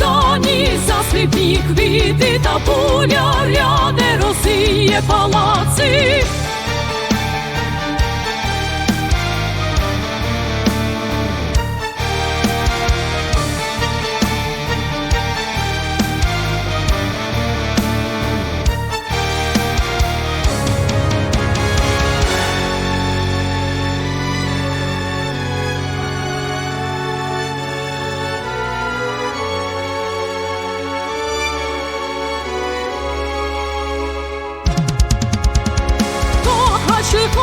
ладоні засліпні квіти та пуля ряде розсіє палаци. 是破